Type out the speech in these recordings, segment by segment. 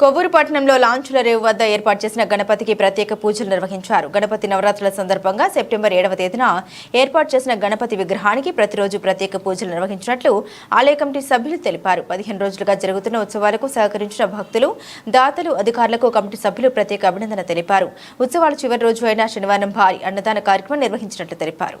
కొవ్వూరు పట్టణంలో లాంచుల రేవు వద్ద ఏర్పాటు చేసిన గణపతికి ప్రత్యేక పూజలు నిర్వహించారు. గణపతి నవరాత్రుల సందర్భంగా సెప్టెంబర్ ఏడవ తేదీన ఏర్పాటు చేసిన గణపతి విగ్రహానికి ప్రతిరోజు ప్రత్యేక పూజలు నిర్వహించినట్లు ఆలయ కమిటీ సభ్యులు తెలిపారు. పదిహేను రోజులుగా జరుగుతున్న ఉత్సవాలకు సహకరించిన భక్తులు దాతలు అధికారులకు కమిటీ సభ్యులు ప్రత్యేక అభినందన తెలిపారు. ఉత్సవాల చివరి రోజు అయిన శనివారం భారీ అన్నదాన కార్యక్రమం నిర్వహించినట్లు తెలిపారు.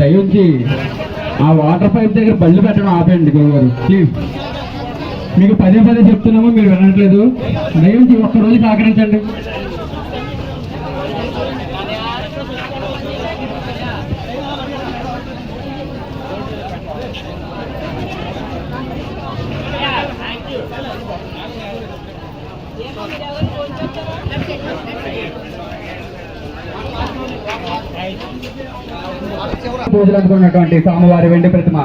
దయించి ఆ వాటర్ పైప్ దగ్గర బళ్ళు పెట్టడం ఆపేయండి గురుగారు ప్లీజ్ మీకు పదే పదే చెప్తున్నాము మీరు వినట్లేదు. దయించి ఒక్కరోజు సహకరించండి. పూజలు అందుకున్నటువంటి స్వామివారి వెండి ప్రతిమ.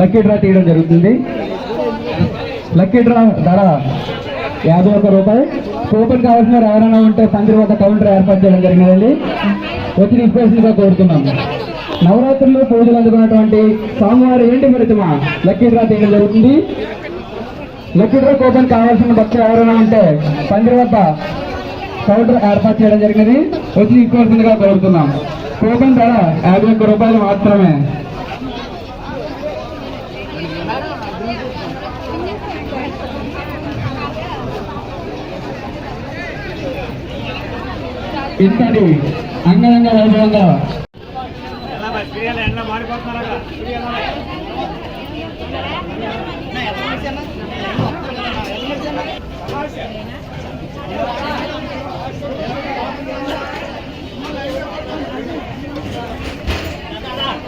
లక్కీ డ్రా తీయడం జరుగుతుంది. లక్కీ డ్రా ధర యాభై ఒక్క రూపాయి కూపన్ కావాల్సిన ఎవరైనా ఉంటే పందిరి ఒక కౌంటర్ ఏర్పాటు చేయడం జరిగినదండి వచ్చి తీసుకోవాల్సిందిగా కోరుతున్నాం. నవరాత్రుల్లో పూజలు అందుకున్నటువంటి స్వామివారి ఏంటి ప్రతిమ లక్కీ డ్రా తీయడం జరుగుతుంది. లక్కీ డ్రా కూపన్ కావాల్సిన భక్తులు ఎవరైనా ఉంటే పందిరి వద్ద కౌంటర్ ఏర్పాటు చేయడం జరిగినది. వచ్చి తీసుకోవాల్సిందిగా కోరుతున్నాం. కూపన్ ధర యాభై ఒక్క రూపాయలు మాత్రమే. ఇంతటి అంగరంగ వైభవంగా